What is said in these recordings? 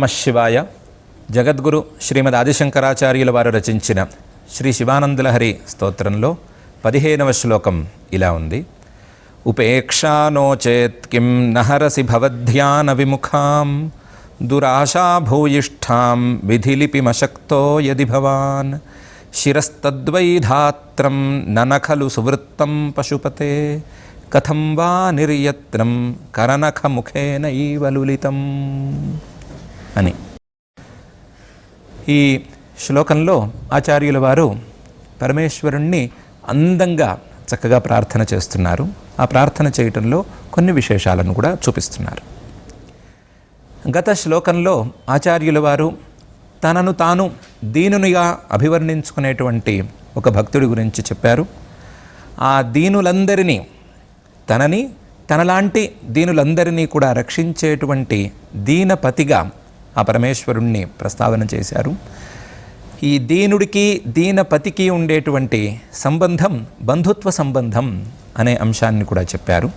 నమ శివాయ. జగద్గురు శ్రీమద్ ఆదిశంకరాచార్యుల వారు రచించిన శ్రీ శివానందలహరి స్తోత్రంలో పదిహేనవ శ్లోకం ఇలా ఉంది. ఉపేక్షానోచేత్ కిం నహరసి భవధ్యాన విముఖాం దురాశా భూయిష్ఠాం విధిలిపిమశక్తో యది భవాన్ శిరస్తద్వైధాత్రం నన ఖలు సువృత్తం పశుపతే కథం వా నిర్యత్నం కరనఖముఖేన ఈవలులితం అని. ఈ శ్లోకంలో ఆచార్యుల వారు పరమేశ్వరుణ్ణి అందంగా చక్కగా ప్రార్థన చేస్తున్నారు. ఆ ప్రార్థన చేయటంలో కొన్ని విశేషాలను కూడా చూపిస్తున్నారు. గత శ్లోకంలో ఆచార్యుల వారు తనను తాను దీనునిగా అభివర్ణించుకునేటువంటి ఒక భక్తుడి గురించి చెప్పారు. ఆ దీనులందరినీ తనని తనలాంటి దీనులందరినీ కూడా రక్షించేటువంటి దీనపతిగా ఆ పరమేశ్వరుణ్ణి ప్రస్తావన చేశారు. ఈ దీనుడికి దీనపతికి ఉండేటువంటి సంబంధం బంధుత్వ సంబంధం అనే అంశాన్ని కూడా చెప్పారు.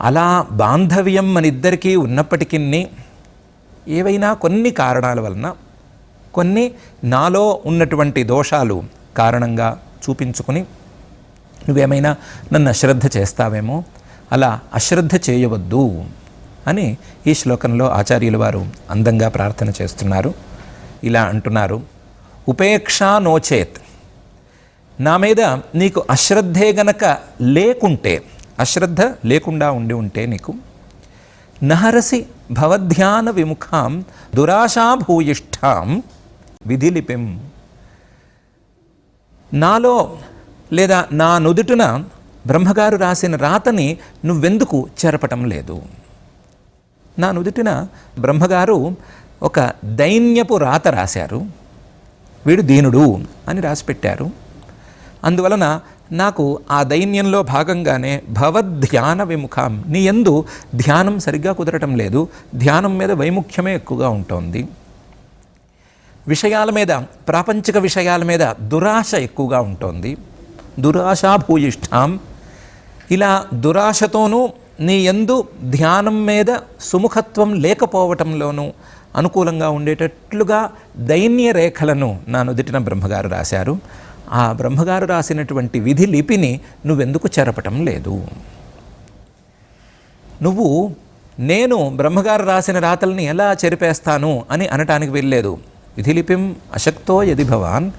అలా బాంధవ్యం మన ఇద్దరికీ ఉన్నప్పటికీ ఏవైనా కొన్ని కారణాల వలన కొన్ని నాలో ఉన్నటువంటి దోషాలు కారణంగా చూపించుకుని నువ్వేమైనా నన్ను అశ్రద్ధ చేస్తావేమో అలా అశ్రద్ధ చేయవద్దు. అని ఈ శ్లోకంలో ఆచార్యులు వారు అందంగా ప్రార్థన చేస్తున్నారు. ఇలా అంటున్నారు ఉపేక్షా నోచేత్ నా మీద నీకు అశ్రద్ధే గనక లేకుంటే అశ్రద్ధ లేకుండా ఉండి ఉంటే నీకు నహరసి భవధ్యాన విముఖాం దురాశాభూయిష్ఠాం విధిలిపిం. నాలో లేదా నా నుదుటిన బ్రహ్మగారు రాసిన రాతని నువ్వెందుకు చెరపటం లేదు? నా నుదుటిన బ్రహ్మగారు ఒక దైన్యపు రాత రాశారు. వీడు దీనుడు అని రాసిపెట్టారు అందువలన నాకు ఆ దైన్యంలో భాగంగానే భవధ్యాన విముఖం. నీ ఎందు ధ్యానం సరిగ్గా కుదరటం లేదు. ధ్యానం మీద వైముఖ్యమే ఎక్కువగా ఉంటుంది. విషయాల మీద ప్రాపంచిక విషయాల మీద దురాశ ఎక్కువగా ఉంటుంది. దురాశాభూయిష్టాం ఇలా దురాశతోనూ నీ ఎందు ధ్యానం మీద సుముఖత్వం లేకపోవటంలోనూ అనుకూలంగా ఉండేటట్లుగా దైన్య రేఖలను నా నుదిటిన బ్రహ్మగారు రాశారు. ఆ బ్రహ్మగారు రాసినటువంటి విధి లిపిని నువ్వెందుకు చెరపటం లేదు? నువ్వు నేను బ్రహ్మగారు రాసిన రాతల్ని ఎలా చెరిపేస్తాను అని అనటానికి వెళ్ళలేదు విధిలిపిం అశక్తో యది భవాన్.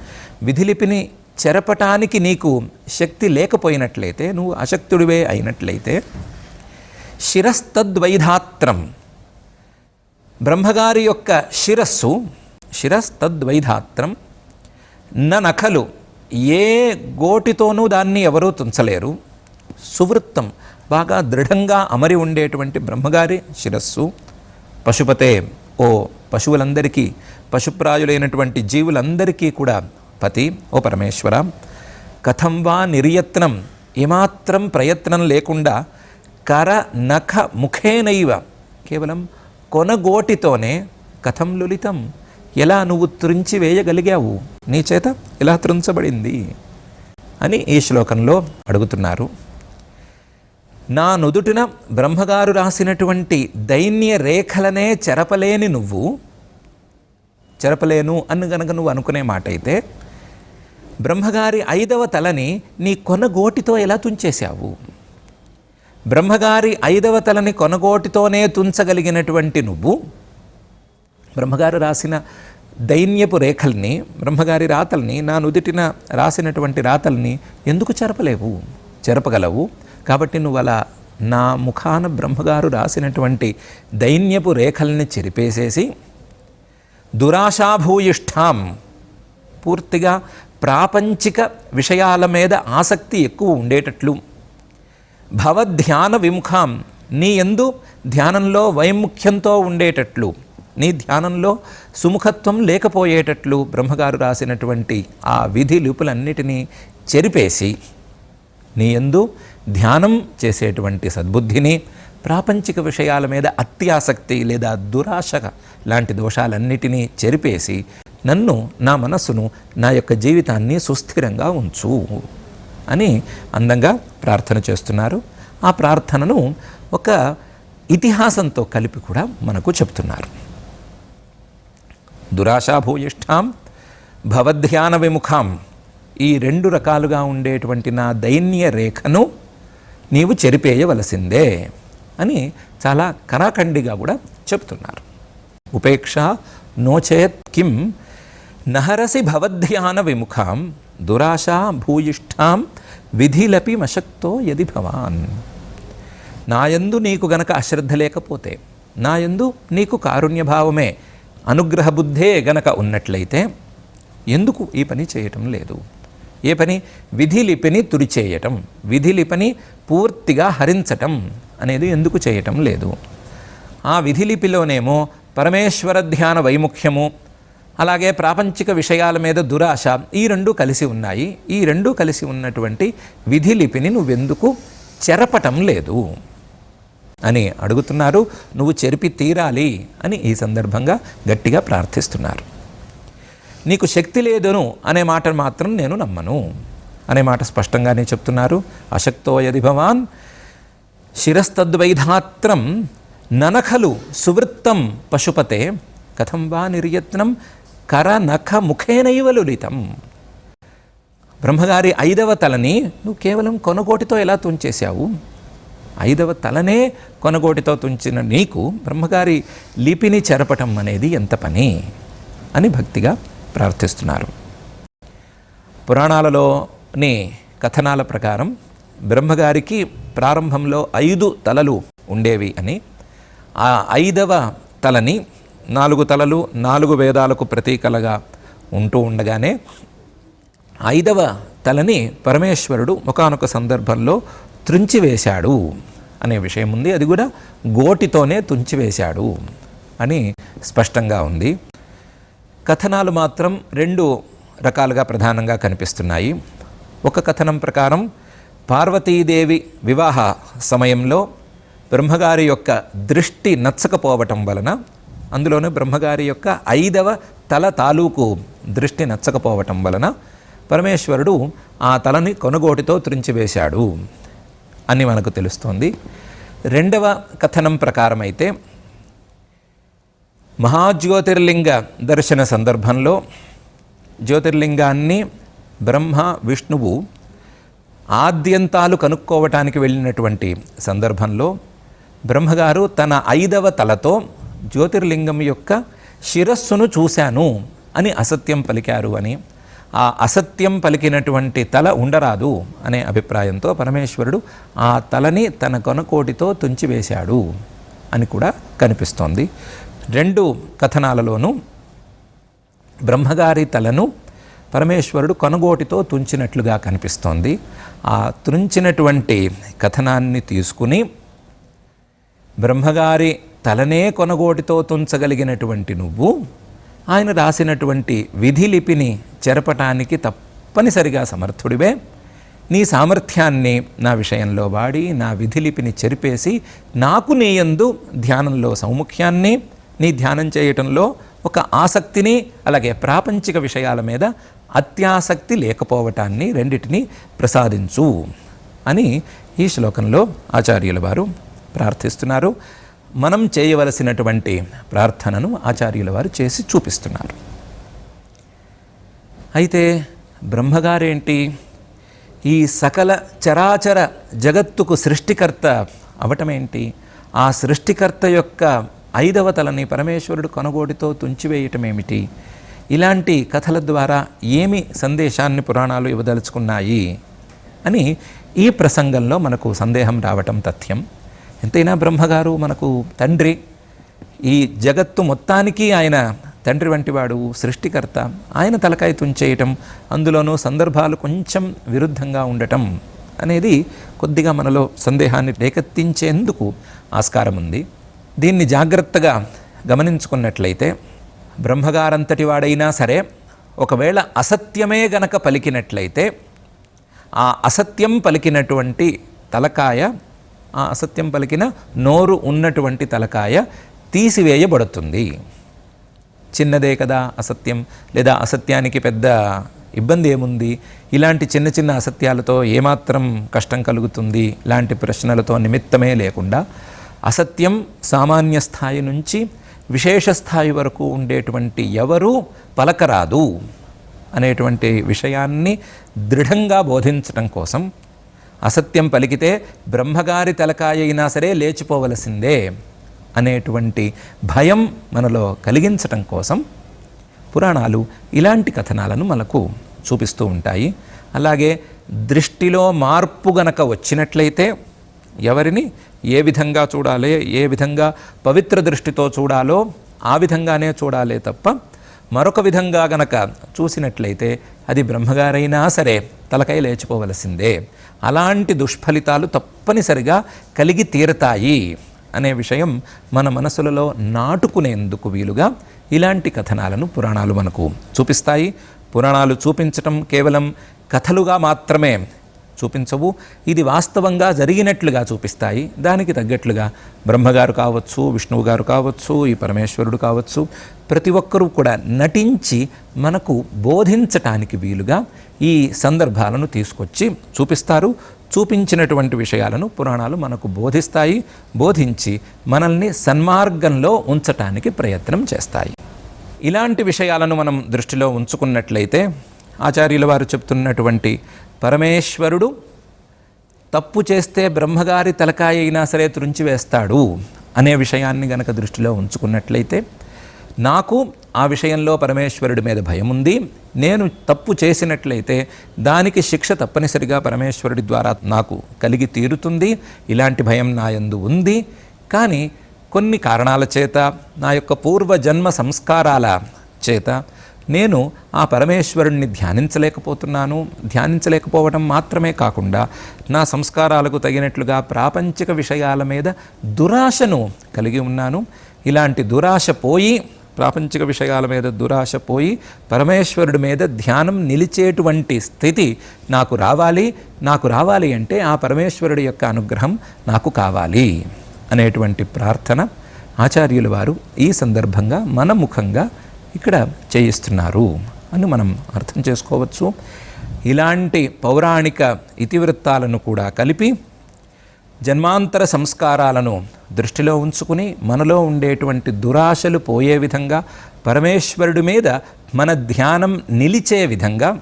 విధిలిపిని చెరపటానికి నీకు శక్తి లేకపోయినట్లయితే నువ్వు అశక్తుడివే అయినట్లయితే శిరస్తద్వైధాత్రం. బ్రహ్మగారి యొక్క శిరస్సు శిరస్తద్వైధాత్రం న నఖలు ఏ గోటితోనూ దాన్ని ఎవరూ తుంచలేరు. సువృత్తం బాగా దృఢంగా అమరి ఉండేటువంటి బ్రహ్మగారి శిరస్సు. పశుపతే ఓ పశువులందరికీ పశుప్రాయులైనటువంటి జీవులందరికీ కూడా పతి ఓ పరమేశ్వర. కథం వా నిర్యత్నం ఏమాత్రం ప్రయత్నం లేకుండా కర నఖ ముఖేనైవ. కేవలం కొనగోటితోనే కథం లులితం. ఎలా నువ్వు త్రుంచి వేయగలిగావు? నీ చేత ఎలా త్రుంచబడింది? అని ఈ శ్లోకంలో అడుగుతున్నారు. నా నుదుటిన బ్రహ్మగారు రాసినటువంటి దైన్య రేఖలనే చెరపలేని నువ్వు. చెరపలేను అని గనక నువ్వు అనుకునే మాట అయితే బ్రహ్మగారి ఐదవ తలని నీ కొనగోటితో ఎలా తుంచేశావు? బ్రహ్మగారి ఐదవ తలని కొనగోటితోనే తుంచగలిగినటువంటి నువ్వు బ్రహ్మగారు రాసిన దైన్యపు రేఖల్ని బ్రహ్మగారి రాతల్ని నా నుదిటిన రాసినటువంటి రాతల్ని ఎందుకు చెరపలేవు? చెరపగలవు? కాబట్టి నువ్వు అలా నా ముఖాన బ్రహ్మగారు రాసినటువంటి దైన్యపు రేఖల్ని చెరిపేసేసి దురాశాభూయిష్ఠాం పూర్తిగా ప్రాపంచిక విషయాల మీద ఆసక్తి ఎక్కువ ఉండేటట్లు భవధ్యాన విముఖాం నీ ఎందు ధ్యానంలో వైముఖ్యంతో ఉండేటట్లు నీ ధ్యానంలో సుముఖత్వం లేకపోయేటట్లు బ్రహ్మగారు రాసినటువంటి ఆ విధి లిపులన్నిటినీ చెరిపేసి నీ ఎందు ధ్యానం చేసేటువంటి సద్బుద్ధిని ప్రాపంచిక విషయాల మీద అత్యాసక్తి లేదా దురాశ లాంటి దోషాలన్నిటినీ చెరిపేసి నన్ను నా మనస్సును నా యొక్క జీవితాన్ని సుస్థిరంగా ఉంచు. అని అందంగా ప్రార్థన చేస్తున్నారు. ఆ ప్రార్థనను ఒక ఇతిహాసంతో కలిపి కూడా మనకు చెప్తున్నారు. దురాశాభూయిష్టాం భవధ్యాన విముఖాం ఈ రెండు రకాలుగా ఉండేటువంటి నా దైన్య రేఖను నీవు చెరిపేయవలసిందే అని చాలా కరాఖండిగా కూడా చెప్తున్నారు. ఉపేక్ష నోచేత్ కిం నహరసి భవధ్యాన విముఖాం దురాశా భూయిష్టాం విధిలపి మశక్తో యది భవాన్ నాయందు నీకు గనక అశ్రద్ధ లేకపోతే నాయందు నీకు కారుణ్యభావమే అనుగ్రహ బుద్ధే గనక ఉన్నట్లయితే ఎందుకు ఈ పని చేయటం లేదు? ఏ పని? విధిలిపిని తుడిచేయటం విధిలిపిని పూర్తిగా హరించటం అనేది ఎందుకు చేయటం లేదు? ఆ విధిలిపిలోనేమో పరమేశ్వర ధ్యాన వైముఖ్యము అలాగే ప్రాపంచిక విషయాల మీద దురాశ ఈ రెండు కలిసి ఉన్నాయి. ఈ రెండు కలిసి ఉన్నటువంటి విధిలిపిని నువ్వెందుకు చెరపటం లేదు? అని అడుగుతున్నారు. నువ్వు చెరిపి తీరాలి అని ఈ సందర్భంగా గట్టిగా ప్రార్థిస్తున్నారు. నీకు శక్తి లేదును అనే మాట మాత్రం నేను నమ్మను అనే మాట స్పష్టంగానే చెప్తున్నారు. అశక్తోయది భవాన్ శిరస్తద్వైధాత్రం ననఖలు సువృత్తం పశుపతే కథం వా నిర్యత్నం కర నఖ ముఖేనైవ లులితం బ్రహ్మగారి ఐదవ తలని నువ్వు కేవలం కొనగోటితో ఎలా తుంచేశావు? ఐదవ తలనే కొనగోటితో తుంచిన నీకు బ్రహ్మగారి లిపిని చెరపటం అనేది ఎంత పని? అని భక్తిగా ప్రార్థిస్తున్నారు. పురాణాలలోని కథనాల ప్రకారం బ్రహ్మగారికి ప్రారంభంలో ఐదు తలలు ఉండేవి అని ఆ ఐదవ తలని నాలుగు తలలు నాలుగు వేదాలకు ప్రతీకలుగా ఉంటూ ఉండగానే ఐదవ తలని పరమేశ్వరుడు ఒకానొక సందర్భంలో త్రుంచివేశాడు అనే విషయం ఉంది. అది కూడా గోటితోనే తుంచివేశాడు అని స్పష్టంగా ఉంది. కథనాలు మాత్రం రెండు రకాలుగా ప్రధానంగా కనిపిస్తున్నాయి. ఒక కథనం ప్రకారం పార్వతీదేవి వివాహ సమయంలో బ్రహ్మగారి యొక్క దృష్టి నచ్చకపోవటం వలన అందులోనూ బ్రహ్మగారి యొక్క ఐదవ తల తాలూకు దృష్టి నచ్చకపోవటం వలన పరమేశ్వరుడు ఆ తలని కొనుగోటితో త్రించివేశాడు అని మనకు తెలుస్తోంది. రెండవ కథనం ప్రకారమైతే మహాజ్యోతిర్లింగ దర్శన సందర్భంలో జ్యోతిర్లింగాన్ని బ్రహ్మ విష్ణువు ఆద్యంతాలు కనుక్కోవటానికి వెళ్ళినటువంటి సందర్భంలో బ్రహ్మగారు తన ఐదవ తలతో జ్యోతిర్లింగం యొక్క శిరస్సును చూశాను అని అసత్యం పలికారు అని. ఆ అసత్యం పలికినటువంటి తల ఉండరాదు అనే అభిప్రాయంతో పరమేశ్వరుడు ఆ తలని తన కొనకోటితో తుంచివేశాడు అని కూడా కనిపిస్తోంది. రెండు కథనాలలోనూ బ్రహ్మగారి తలను పరమేశ్వరుడు కొనగోటితో తుంచినట్లుగా కనిపిస్తోంది. ఆ తుంచినటువంటి కథనాన్ని తీసుకుని బ్రహ్మగారి తలనే కొనగోటితో తుంచగలిగినటువంటి నువ్వు ఆయన రాసినటువంటి విధిలిపిని చెరపటానికి తప్పనిసరిగా సమర్థుడివే. నీ సామర్థ్యాన్ని నా విషయంలో వాడి నా విధిలిపిని చెరిపేసి నాకు నీయందు ధ్యానంలో సౌముఖ్యాన్ని నీ ధ్యానం చేయటంలో ఒక ఆసక్తిని అలాగే ప్రాపంచిక విషయాల మీద అత్యాసక్తి లేకపోవటాన్ని రెండిటిని ప్రసాదించు అని ఈ శ్లోకంలో ఆచార్యుల వారు ప్రార్థిస్తున్నారు. మనం చేయవలసినటువంటి ప్రార్థనను ఆచార్యుల వారు చేసి చూపిస్తున్నారు. అయితే బ్రహ్మగారేంటి? ఈ సకల చరాచర జగత్తుకు సృష్టికర్త అవటమేంటి? ఆ సృష్టికర్త యొక్క ఐదవ తలని పరమేశ్వరుడు కొనగోడితో తుంచివేయటమేమిటి? ఇలాంటి కథల ద్వారా ఏమి సందేశాన్ని పురాణాలు ఇవ్వదలుచుకున్నాయి? అని ఈ ప్రసంగంలో మనకు సందేహం రావటం తథ్యం. ఎంతైనా బ్రహ్మగారు మనకు తండ్రి. ఈ జగత్తు మొత్తానికి ఆయన తండ్రి వంటివాడు సృష్టికర్త. ఆయన తలకాయ తుంచేయటం అందులోనూ సందర్భాలు కొంచెం విరుద్ధంగా ఉండటం అనేది కొద్దిగా మనలో సందేహాన్ని రేకెత్తించేందుకు ఆస్కారం ఉంది. దీన్ని జాగ్రత్తగా గమనించుకున్నట్లయితే బ్రహ్మగారంతటి వాడైనా సరే ఒకవేళ అసత్యమే గనక పలికినట్లయితే ఆ అసత్యం పలికినటువంటి తలకాయ ఆ అసత్యం పలికిన నోరు ఉన్నటువంటి తలకాయ తీసివేయబడుతుంది. చిన్నదే కదా అసత్యం. లేదా అసత్యానికి పెద్ద ఇబ్బంది ఏముంది? ఇలాంటి చిన్న చిన్న అసత్యాలతో ఏమాత్రం కష్టం కలుగుతుంది? ఇలాంటి ప్రశ్నలతో నిమిత్తమే లేకుండా అసత్యం సామాన్య స్థాయి నుంచి విశేష స్థాయి వరకు ఉండేటువంటి ఎవరూ పలకరాదు అనేటువంటి విషయాన్ని దృఢంగా బోధించటం కోసం అసత్యం పలికితే బ్రహ్మగారి తలకాయ అయినా సరే లేచిపోవలసిందే అనేటువంటి భయం మనలో కలిగించటం కోసం పురాణాలు ఇలాంటి కథనాలను మనకు చూపిస్తూ ఉంటాయి. అలాగే దృష్టిలో మార్పు గనక వచ్చినట్లయితే ఎవరిని ఏ విధంగా చూడాలి ఏ విధంగా పవిత్ర దృష్టితో చూడాలో ఆ విధంగానే చూడాలే తప్ప మరొక విధంగా గనక చూసినట్లయితే అది బ్రహ్మగారైనా సరే తలకై లేచిపోవలసిందే అలాంటి దుష్ఫలితాలు తప్పనిసరిగా కలిగి తీరతాయి అనే విషయం మన మనసులలో నాటుకునేందుకు వీలుగా ఇలాంటి కథనాలను పురాణాలు మనకు చూపిస్తాయి. పురాణాలు చూపించటం కేవలం కథలుగా మాత్రమే చూపించవు ఇది వాస్తవంగా జరిగినట్లుగా చూపిస్తాయి. దానికి తగ్గట్లుగా బ్రహ్మగారు కావచ్చు విష్ణువు గారు కావచ్చు ఈ పరమేశ్వరుడు కావచ్చు ప్రతి ఒక్కరూ కూడా నటించి మనకు బోధించటానికి వీలుగా ఈ సందర్భాలను తీసుకొచ్చి చూపిస్తారు. చూపించినటువంటి విషయాలను పురాణాలు మనకు బోధిస్తాయి. బోధించి మనల్ని సన్మార్గంలో ఉంచటానికి ప్రయత్నం చేస్తాయి. ఇలాంటి విషయాలను మనం దృష్టిలో ఉంచుకున్నట్లయితే ఆచార్యుల వారు చెప్తున్నటువంటి పరమేశ్వరుడు తప్పు చేస్తే బ్రహ్మగారి తలకాయ అయినా సరే త్రుంచివేస్తాడు అనే విషయాన్ని గనక దృష్టిలో ఉంచుకున్నట్లయితే నాకు ఆ విషయంలో పరమేశ్వరుడి మీద భయం ఉంది నేను తప్పు చేసినట్లయితే దానికి శిక్ష తప్పనిసరిగా పరమేశ్వరుడి ద్వారా నాకు కలిగి తీరుతుంది. ఇలాంటి భయం నా యందు ఉంది. కానీ కొన్ని కారణాల చేత నా యొక్క పూర్వజన్మ సంస్కారాల చేత నేను ఆ పరమేశ్వరుణ్ణి ధ్యానించలేకపోతున్నాను. ధ్యానించలేకపోవడం మాత్రమే కాకుండా నా సంస్కారాలకు తగినట్లుగా ప్రాపంచిక విషయాల మీద దురాశను కలిగి ఉన్నాను. ఇలాంటి దురాశ పోయి ప్రాపంచిక విషయాల మీద దురాశ పోయి పరమేశ్వరుడి మీద ధ్యానం నిలిచేటువంటి స్థితి నాకు రావాలి నాకు రావాలి అంటే ఆ పరమేశ్వరుడి యొక్క అనుగ్రహం నాకు కావాలి అనేటువంటి ప్రార్థన ఆచార్యుల వారు ఈ సందర్భంగా మన ముఖంగా ఇక్కడ చేయిస్తున్నారు అని మనం అర్థం చేసుకోవచ్చు. ఇలాంటి పౌరాణిక ఇతివృత్తాలను కూడా కలిపి జన్మాంతర సంస్కారాలను దృష్టిలో ఉంచుకుని మనలో ఉండేటువంటి దురాశలు పోయే విధంగా పరమేశ్వరుడి మీద మన ధ్యానం నిలిచే విధంగా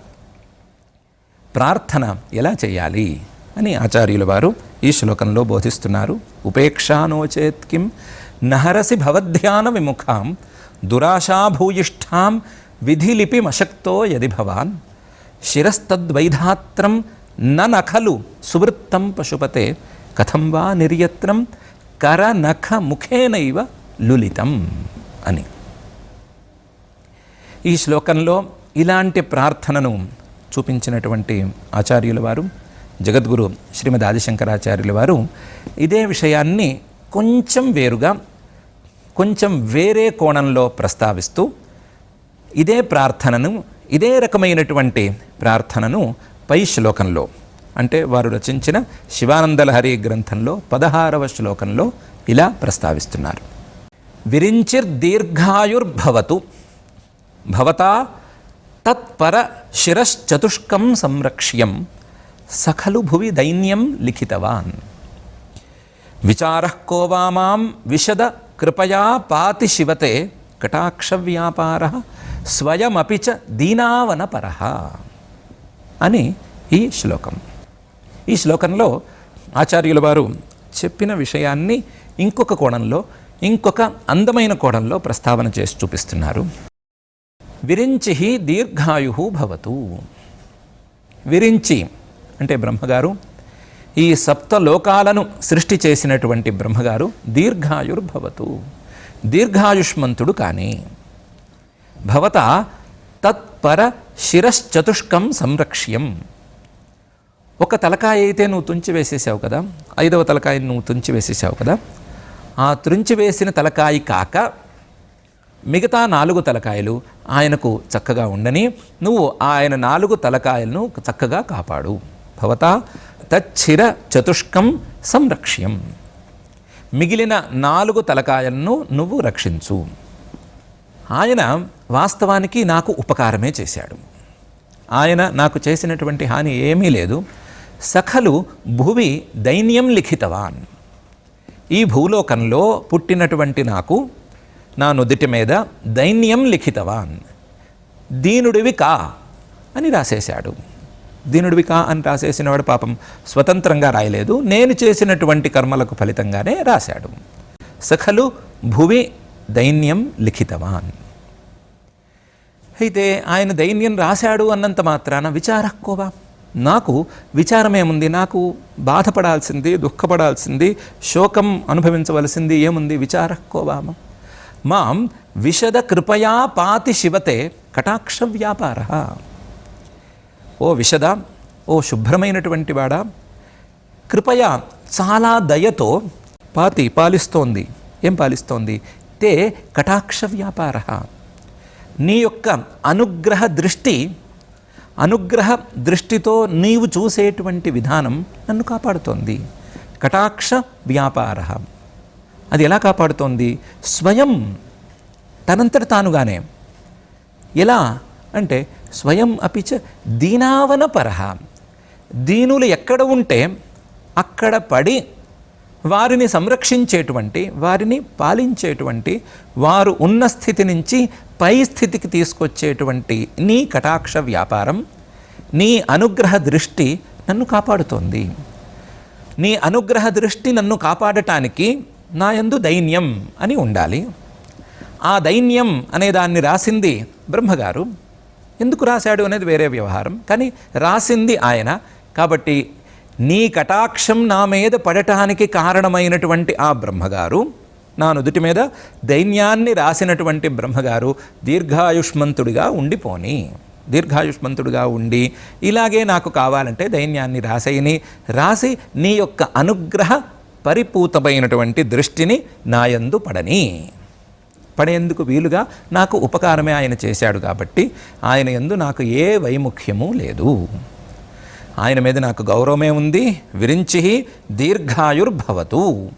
ప్రార్థన ఎలా చేయాలి అని ఆచార్యుల వారు ఈ శ్లోకంలో బోధిస్తున్నారు. ఉపేక్షానోచేత్ కిం నహరసి భవధ్యాన విముఖాం దురాశాభూయిష్టాం విధిలిపిమశక్తో యది భవాన్ శిరస్తద్వైధాత్రం న నఖలు సువృత్తం పశుపతే కథం వా నిర్యత్నం కరనఖ ముఖేనైవ లులితం అని. ఈ శ్లోకంలో ఇలాంటి ప్రార్థనను చూపించినటువంటి ఆచార్యుల వారు జగద్గురు శ్రీమద్ ఆదిశంకరాచార్యుల వారు ఇదే విషయాన్ని కొంచెం వేరుగా కొంచెం వేరే కోణంలో ప్రస్తావిస్తూ ఇదే ప్రార్థనను ఇదే రకమైనటువంటి ప్రార్థనను పై శ్లోకంలో అంటే వారు రచించిన శివానందలహరి గ్రంథంలో పదహారవ శ్లోకంలో ఇలా ప్రస్తావిస్తున్నారు. విరించిర్దీర్ఘాయుర్భవతు భవతా తత్పర శిరశ్చతుష్కం సంరక్ష్యం సఖలు భువి దైన్యం లిఖితవాన్. విచారః కో మాం విశద కృపయా పాతి శివతే కటాక్ష వ్యాపార స్వయమపి చ దీనావనపర అని ఈ శ్లోకం. ఈ శ్లోకంలో ఆచార్యుల వారు చెప్పిన విషయాన్ని ఇంకొక కోణంలో ఇంకొక అందమైన కోణంలో ప్రస్తావన చేసి చూపిస్తున్నారు. విరించి దీర్ఘాయు భవతు. విరించి అంటే బ్రహ్మగారు ఈ సప్త లోకాలను సృష్టి చేసినటువంటి బ్రహ్మగారు దీర్ఘాయుర్భవతు. దీర్ఘాయుష్మంతుడు కానీ భవత తత్పర శిరశ్చతుష్కం సంరక్ష్యం. ఒక తలకాయ అయితే నువ్వు తుంచి వేసేసావు కదా ఐదవ తలకాయని నువ్వు తుంచి వేసేసావు కదా ఆ తుంచి వేసిన తలకాయ కాక మిగతా నాలుగు తలకాయలు ఆయనకు చక్కగా ఉండని నువ్వు ఆయన నాలుగు తలకాయలను చక్కగా కాపాడు. భవత తచ్చిర చతుష్కం సంరక్ష్యం. మిగిలిన నాలుగు తలకాయలను నువ్వు రక్షించు. ఆయన వాస్తవానికి నాకు ఉపకారమే చేశాడు. ఆయన నాకు చేసినటువంటి హాని ఏమీ లేదు. సఖలు భువి దైన్యం లిఖితవాన్. ఈ భూలోకంలో పుట్టినటువంటి నాకు నా నుదుటి మీద దైన్యం లిఖితవాన్. దీనుడివి కా అని రాసేశాడు. దీనుడివి కా అని రాసేసినవాడు పాపం స్వతంత్రంగా రాయలేదు. నేను చేసినటువంటి కర్మలకు ఫలితంగానే రాశాడు. సఖలు భువి దైన్యం లిఖితవాన్. అయితే ఆయన దైన్యం రాశాడు అన్నంత మాత్రాన విచారక్కోవా? నాకు విచారమేముంది? నాకు బాధపడాల్సింది దుఃఖపడాల్సింది శోకం అనుభవించవలసింది ఏముంది? విచారక్కోవామ మాం విషద కృపయా పాతి శివతే కటాక్ష వ్యాపార. ఓ విషద ఓ శుభ్రమైనటువంటి వాడా కృపయా చాలా దయతో పాతి పాలిస్తోంది. ఏం పాలిస్తోంది? తే కటాక్ష వ్యాపార. నీ యొక్క అనుగ్రహ దృష్టి అనుగ్రహ దృష్టితో నీవు చూసేటువంటి విధానం నన్ను కాపాడుతోంది. కటాక్ష వ్యాపార. అది ఎలా కాపాడుతోంది? స్వయం తనంతట తానుగానే. ఎలా? అంటే స్వయం అపిచ దీనావన పరహ దీనులు ఎక్కడ ఉంటే అక్కడ పడి వారిని సంరక్షించేటువంటి వారిని పాలించేటువంటి వారు ఉన్న స్థితి నుంచి పై స్థితికి తీసుకొచ్చేటువంటి నీ కటాక్ష వ్యాపారం నీ అనుగ్రహ దృష్టి నన్ను కాపాడుతోంది. నీ అనుగ్రహ దృష్టి నన్ను కాపాడటానికి నా యందు దైన్యం అని ఉండాలి. ఆ దైన్యం అనే దాన్ని రాసింది బ్రహ్మగారు. ఎందుకు రాశాడు అనేది వేరే వ్యవహారం. కానీ రాసింది ఆయన. కాబట్టి నీ కటాక్షం నా మీద పడటానికి కారణమైనటువంటి ఆ బ్రహ్మగారు నా నుదుటి మీద దైన్యాన్ని రాసినటువంటి బ్రహ్మగారు దీర్ఘాయుష్మంతుడిగా ఉండిపోని దీర్ఘాయుష్మంతుడిగా ఉండి ఇలాగే నాకు కావాలంటే దైన్యాన్ని రాసేయని రాసి నీ యొక్క అనుగ్రహ పరిపూతమైనటువంటి దృష్టిని నాయందు పడని. పడేందుకు వీలుగా నాకు ఉపకారమే ఆయన చేశాడు కాబట్టి ఆయన ఎందు నాకు ఏ వైముఖ్యము లేదు. ఆయన మీద నాకు గౌరవమే ఉంది విరించి దీర్ఘాయుర్భవతు.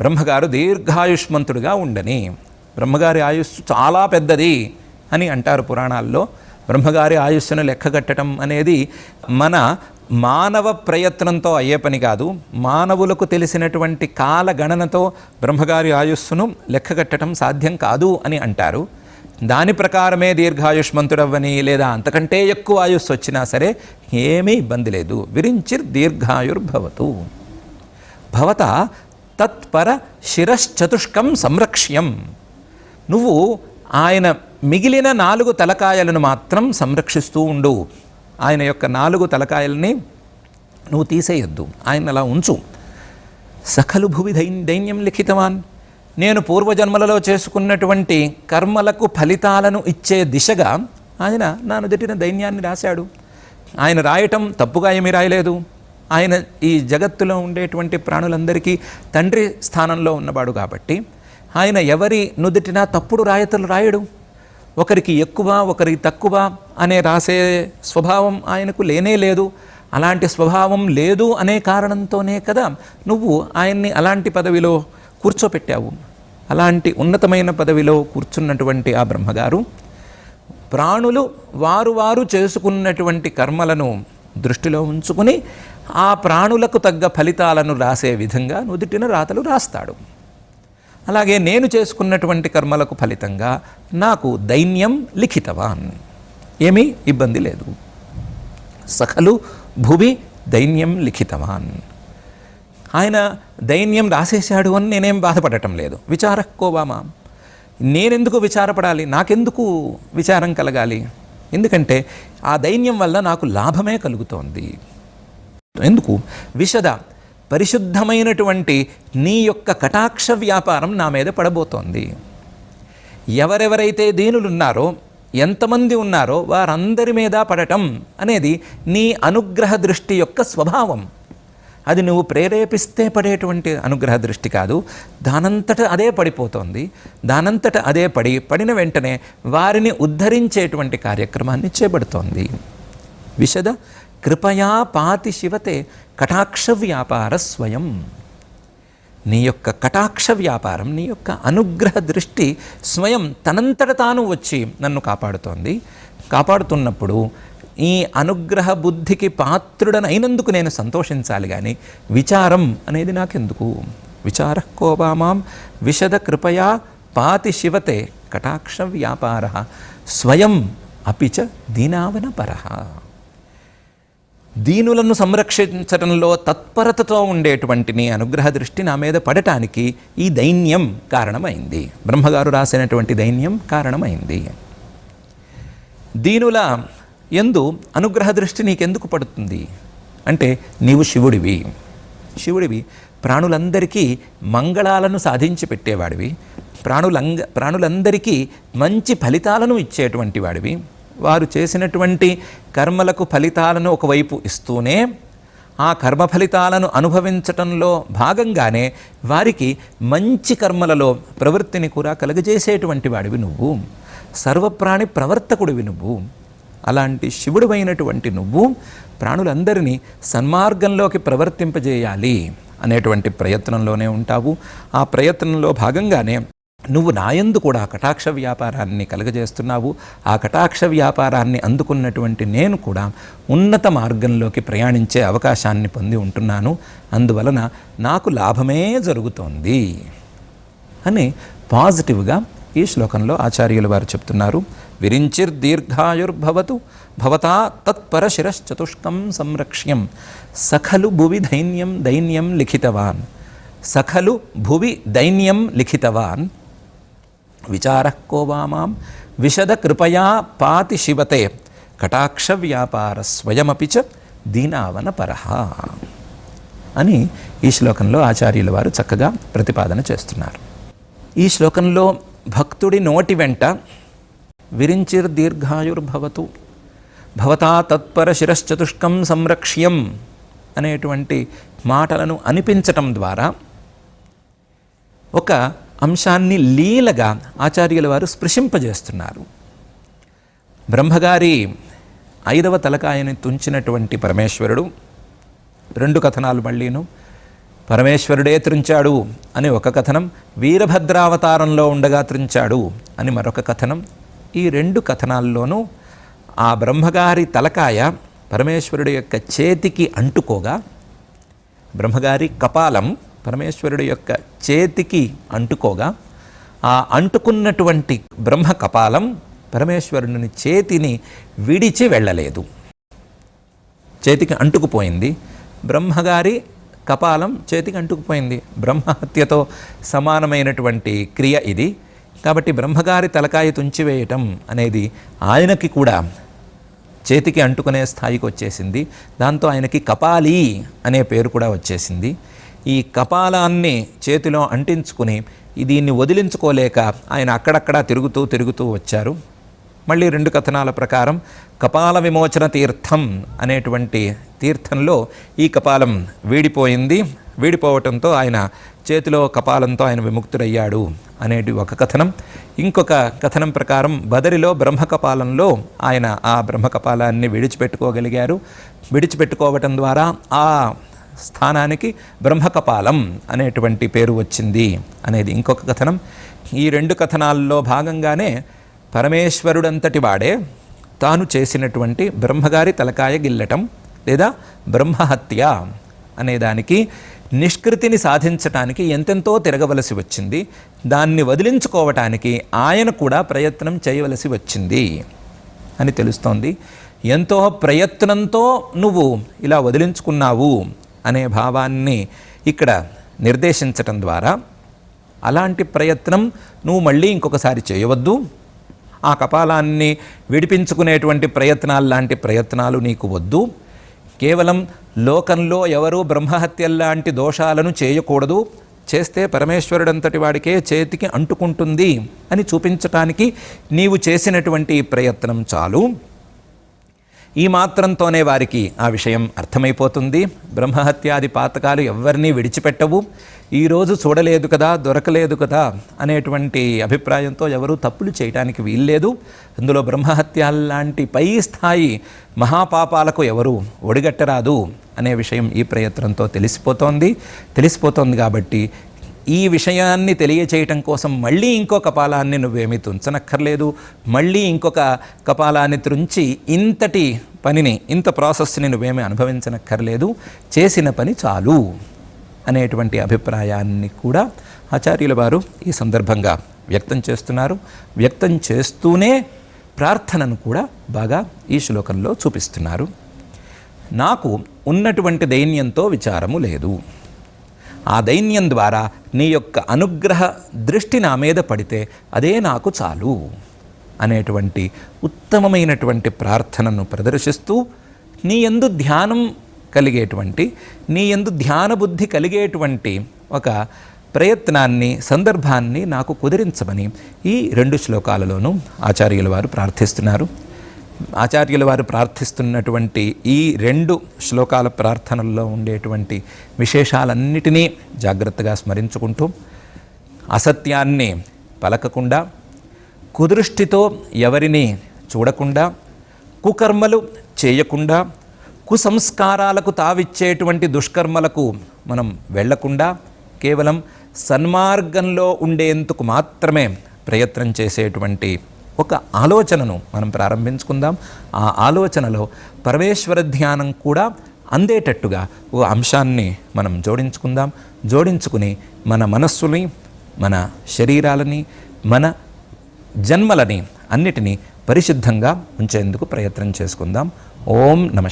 బ్రహ్మగారు దీర్ఘాయుష్మంతుడుగా ఉండని. బ్రహ్మగారి ఆయుస్సు చాలా పెద్దది అని అంటారు పురాణాల్లో. బ్రహ్మగారి ఆయుస్సును లెక్కగట్టడం అనేది మన మానవ ప్రయత్నంతో అయ్యే పని కాదు. మానవులకు తెలిసినటువంటి కాల గణనతో బ్రహ్మగారి ఆయుస్సును లెక్కగట్టడం సాధ్యం కాదు అని అంటారు. దాని ప్రకారమే దీర్ఘాయుష్మంతుడవ్వని లేదా అంతకంటే ఎక్కువ ఆయుస్సు వచ్చినా సరే ఏమీ ఇబ్బంది లేదు. విరించిర్ దీర్ఘాయుర్భవతు. భవత తత్పర శిరశ్చతుష్కం సంరక్ష్యం. నువ్వు ఆయన మిగిలిన నాలుగు తలకాయలను మాత్రం సంరక్షిస్తూ ఉండు. ఆయన యొక్క నాలుగు తలకాయలని నువ్వు తీసేయొద్దు. ఆయన అలా ఉంచు. సకలు భువి దైన్ దైన్యం లిఖితవాన్. నేను పూర్వజన్మలలో చేసుకున్నటువంటి కర్మలకు ఫలితాలను ఇచ్చే దిశగా ఆయన నా నుదిటిన దైన్యాన్ని రాశాడు. ఆయన రాయటం తప్పుగా ఏమీ రాయలేదు. ఆయన ఈ జగత్తులో ఉండేటువంటి ప్రాణులందరికీ తండ్రి స్థానంలో ఉన్నవాడు కాబట్టి ఆయన ఎవరి నుదుటినా తప్పుడు రాయతలు రాయడు. ఒకరికి ఎక్కువ ఒకరికి తక్కువ అనే రాసే స్వభావం ఆయనకు లేనే లేదు. అలాంటి స్వభావం లేదు అనే కారణంతోనే కదా నువ్వు ఆయన్ని అలాంటి పదవిలో కూర్చోపెట్టావు. అలాంటి ఉన్నతమైన పదవిలో కూర్చున్నటువంటి ఆ బ్రహ్మగారు ప్రాణులు వారు వారు చేసుకున్నటువంటి కర్మలను దృష్టిలో ఉంచుకుని ఆ ప్రాణులకు తగ్గ ఫలితాలను రాసే విధంగా నుదుటిన రాతలు రాస్తాడు. అలాగే నేను చేసుకున్నటువంటి కర్మలకు ఫలితంగా నాకు దైన్యం లిఖితవాన్. ఏమీ ఇబ్బంది లేదు. సఖలు భువి దైన్యం లిఖితవాన్. ఆయన దైన్యం రాసేశాడు అని నేనేం బాధపడటం లేదు. విచారక్కోవామా నేనెందుకు విచారపడాలి? నాకెందుకు విచారం కలగాలి? ఎందుకంటే ఆ దైన్యం వల్ల నాకు లాభమే కలుగుతోంది. ఎందుకు? విషద పరిశుద్ధమైనటువంటి నీ యొక్క కటాక్ష వ్యాపారం నా మీద పడబోతోంది. ఎవరెవరైతే దీనులు ఉన్నారో ఎంతమంది ఉన్నారో వారందరి మీద పడటం అనేది నీ అనుగ్రహ దృష్టి యొక్క స్వభావం. అది నువ్వు ప్రేరేపిస్తే పడేటువంటి అనుగ్రహ దృష్టి కాదు. దానంతట అదే పడిపోతోంది. దానంతట అదే పడి పడిన వెంటనే వారిని ఉద్ధరించేటువంటి కార్యక్రమాన్ని చేపడుతోంది. విశద కృపయా పాతి శివతే కటాక్ష వ్యాపార స్వయం నీ యొక్క కటాక్ష వ్యాపారం నీ యొక్క అనుగ్రహ దృష్టి స్వయం తనంతట తాను వచ్చి నన్ను కాపాడుతోంది. కాపాడుతున్నప్పుడు ఈ అనుగ్రహ బుద్ధికి పాత్రుడనైనందుకు నేను సంతోషించాలి కానీ విచారం అనేది నాకెందుకు? విచార కోపామాం విశద కృపయా పాతి శివతే కటాక్ష వ్యాపార స్వయం అపిచ దీనావనపర. దీనులను సంరక్షించడంలో తత్పరతతో ఉండేటువంటి నీ అనుగ్రహ దృష్టి నా మీద పడటానికి ఈ దైన్యం కారణమైంది. బ్రహ్మగారు రాసినటువంటి దైన్యం కారణమైంది. దీనుల ఎందు అనుగ్రహ దృష్టి నీకెందుకు పడుతుంది? అంటే నీవు శివుడివి. శివుడివి. ప్రాణులందరికీ మంగళాలను సాధించి పెట్టేవాడివి. ప్రాణులంగ ప్రాణులందరికీ మంచి ఫలితాలను ఇచ్చేటువంటి వాడివి. వారు చేసినటువంటి కర్మలకు ఫలితాలను ఒకవైపు ఇస్తూనే ఆ కర్మ ఫలితాలను అనుభవించటంలో భాగంగానే వారికి మంచి కర్మలలో ప్రవృత్తిని కూడా కలుగజేసేటువంటి వాడివి నువ్వు. సర్వప్రాణి ప్రవర్తకుడివి నువ్వు. అలాంటి శివుడువైనటువంటి నువ్వు ప్రాణులందరినీ సన్మార్గంలోకి ప్రవర్తింపజేయాలి అనేటువంటి ప్రయత్నంలోనే ఉంటావు. ఆ ప్రయత్నంలో భాగంగానే నువ్వు నాయందు కూడా కటాక్ష వ్యాపారాన్ని కలుగజేస్తున్నావు. ఆ కటాక్ష వ్యాపారాన్ని అందుకున్నటువంటి నేను కూడా ఉన్నత మార్గంలోకి ప్రయాణించే అవకాశాన్ని పొంది ఉంటున్నాను. అందువలన నాకు లాభమే జరుగుతోంది అని పాజిటివ్గా ఈ శ్లోకంలో ఆచార్యులు వారు చెప్తున్నారు. విరించిర్ దీర్ఘాయుర్భవతు భవతా తత్పర శిరశ్చతుష్కం సంరక్ష్యం సఖలు భువి దైన్యం దైన్యం లిఖితవాన్. సఖలు భువి దైన్యం లిఖితవాన్. విచార కోవామాం విశద కృపయా పాతి శివతే కటాక్ష వ్యాపార స్వయమపి చ దీనావన పరహ అని ఈ శ్లోకంలో ఆచార్యుల వారు చక్కగా ప్రతిపాదన చేస్తున్నారు. ఈ శ్లోకంలో భక్తుడి నోటి వెంట విరించిర్ దీర్ఘాయుర్భవతు భవతా తత్పర శిరశ్చతుష్కం సంరక్ష్యం అనేటువంటి మాటలను అనిపించటం ద్వారా ఒక అంశాన్ని లీలగా ఆచార్యుల వారు స్పృశింపజేస్తున్నారు. బ్రహ్మగారి ఐదవ తలకాయని తుంచినటువంటి పరమేశ్వరుడు రెండు కథనాలు మళ్ళీను. పరమేశ్వరుడే త్రుంచాడు అని ఒక కథనం వీరభద్రావతారంలో ఉండగా త్రుంచాడు అని మరొక కథనం. ఈ రెండు కథనాల్లోనూ ఆ బ్రహ్మగారి తలకాయ పరమేశ్వరుడి యొక్క చేతికి అంటుకోగా బ్రహ్మగారి కపాలం పరమేశ్వరుడి యొక్క చేతికి అంటుకోగా ఆ అంటుకున్నటువంటి బ్రహ్మ కపాలం పరమేశ్వరుని చేతిని విడిచి వెళ్ళలేదు. చేతికి అంటుకుపోయింది. బ్రహ్మగారి కపాలం చేతికి అంటుకుపోయింది. బ్రహ్మహత్యతో సమానమైనటువంటి క్రియ ఇది. కాబట్టి బ్రహ్మగారి తలకాయ తుంచివేయటం అనేది ఆయనకి కూడా చేతికి అంటుకునే స్థాయికి వచ్చేసింది. దాంతో ఆయనకి కపాలి అనే పేరు కూడా వచ్చేసింది. ఈ కపాలాన్ని చేతిలో అంటించుకుని దీన్ని వదిలించుకోలేక ఆయన అక్కడక్కడ తిరుగుతూ తిరుగుతూ వచ్చారు. మళ్ళీ రెండు కథనాల ప్రకారం కపాల విమోచన తీర్థం అనేటువంటి తీర్థంలో ఈ కపాలం వీడిపోయింది. వీడిపోవటంతో ఆయన చేతిలో కపాలంతో ఆయన విముక్తుడయ్యాడు అనేది ఒక కథనం. ఇంకొక కథనం ప్రకారం బదరిలో బ్రహ్మకపాలంలో ఆయన ఆ బ్రహ్మకపాలాన్ని విడిచిపెట్టుకోగలిగారు. విడిచిపెట్టుకోవటం ద్వారా ఆ స్థానానికి బ్రహ్మకపాలం అనేటువంటి పేరు వచ్చింది అనేది ఇంకొక కథనం. ఈ రెండు కథనాల్లో భాగంగానే పరమేశ్వరుడంతటి వాడే తాను చేసినటువంటి బ్రహ్మగారి తలకాయ గిల్లటం లేదా బ్రహ్మహత్య అనేదానికి నిష్కృతిని సాధించటానికి ఎంతెంతో తిరగవలసి వచ్చింది. దాన్ని వదిలించుకోవటానికి ఆయన కూడా ప్రయత్నం చేయవలసి వచ్చింది అని తెలుస్తోంది. ఎంతో ప్రయత్నంతో నువ్వు ఇలా వదిలించుకున్నావు అనే భావాన్ని ఇక్కడ నిర్దేశించటం ద్వారా అలాంటి ప్రయత్నం నువ్వు మళ్ళీ ఇంకొకసారి చేయవద్దు. ఆ కపాలాన్ని విడిపించుకునేటువంటి ప్రయత్నాలు లాంటి ప్రయత్నాలు నీకు వద్దు. కేవలం లోకంలో ఎవరూ బ్రహ్మహత్యల్లాంటి దోషాలను చేయకూడదు. చేస్తే పరమేశ్వరుడంతటి వాడికే చేతికి అంటుకుంటుంది అని చూపించటానికి నీవు చేసినటువంటి ప్రయత్నం చాలు. ఈ మాత్రంతోనే వారికి ఆ విషయం అర్థమైపోతుంది. బ్రహ్మహత్యాది పాతకాలు ఎవరినీ విడిచిపెట్టవు. ఈరోజు చూడలేదు కదా దొరకలేదు కదా అనేటువంటి అభిప్రాయంతో ఎవరూ తప్పులు చేయటానికి వీల్లేదు. అందులో బ్రహ్మహత్య లాంటి పై స్థాయి మహాపాపాలకు ఎవరు ఒడిగట్టరాదు అనే విషయం ఈ ప్రయత్నంతో తెలిసిపోతోంది. తెలిసిపోతోంది కాబట్టి ఈ విషయాన్ని తెలియచేయటం కోసం మళ్ళీ ఇంకో కపాలాన్ని నువ్వేమీ తుంచనక్కర్లేదు. మళ్ళీ ఇంకొక కపాలాన్ని త్రుంచి ఇంతటి పనిని ఇంత ప్రాసెస్ని నువ్వేమీ అనుభవించనక్కర్లేదు. చేసిన పని చాలు అనేటువంటి అభిప్రాయాన్ని కూడా ఆచార్యుల వారు ఈ సందర్భంగా వ్యక్తం చేస్తున్నారు. వ్యక్తం చేస్తూనే ప్రార్థనను కూడా బాగా ఈ శ్లోకంలో చూపిస్తున్నారు. నాకు ఉన్నటువంటి దైన్యంతో విచారము లేదు. ఆ దైన్యం ద్వారా నీ యొక్క అనుగ్రహ దృష్టి నా మీద పడితే అదే నాకు చాలు అనేటువంటి ఉత్తమమైనటువంటి ప్రార్థనను ప్రదర్శిస్తూ నీ ఎందు ధ్యానం కలిగేటువంటి నీ ఎందు ధ్యాన బుద్ధి కలిగేటువంటి ఒక ప్రయత్నాన్ని సందర్భాన్ని నాకు కుదిరించమని ఈ రెండు శ్లోకాలలోనూ ఆచార్యుల వారు ప్రార్థిస్తున్నారు. ఆచార్యుల వారు ప్రార్థిస్తున్నటువంటి ఈ రెండు శ్లోకాల ప్రార్థనల్లో ఉండేటువంటి విశేషాలన్నిటినీ జాగ్రత్తగా స్మరించుకుంటూ అసత్యాన్ని పలకకుండా కుదృష్టితో ఎవరిని చూడకుండా కుకర్మలు చేయకుండా కుసంస్కారాలకు తావిచ్చేటువంటి దుష్కర్మలకు మనం వెళ్ళకుండా కేవలం సన్మార్గంలో ఉండేందుకు మాత్రమే ప్రయత్నం చేసేటువంటి ఒక ఆలోచనను మనం ప్రారంభించుకుందాం. ఆ ఆలోచనలో పరమేశ్వర ధ్యానం కూడా అందేటట్టుగా ఓ అంశాన్ని మనం జోడించుకుందాం. జోడించుకుని మన మనస్సుని మన శరీరాలని మన జన్మలని అన్నిటినీ పరిశుద్ధంగా ఉంచేందుకు ప్రయత్నం చేసుకుందాం. ఓం నమ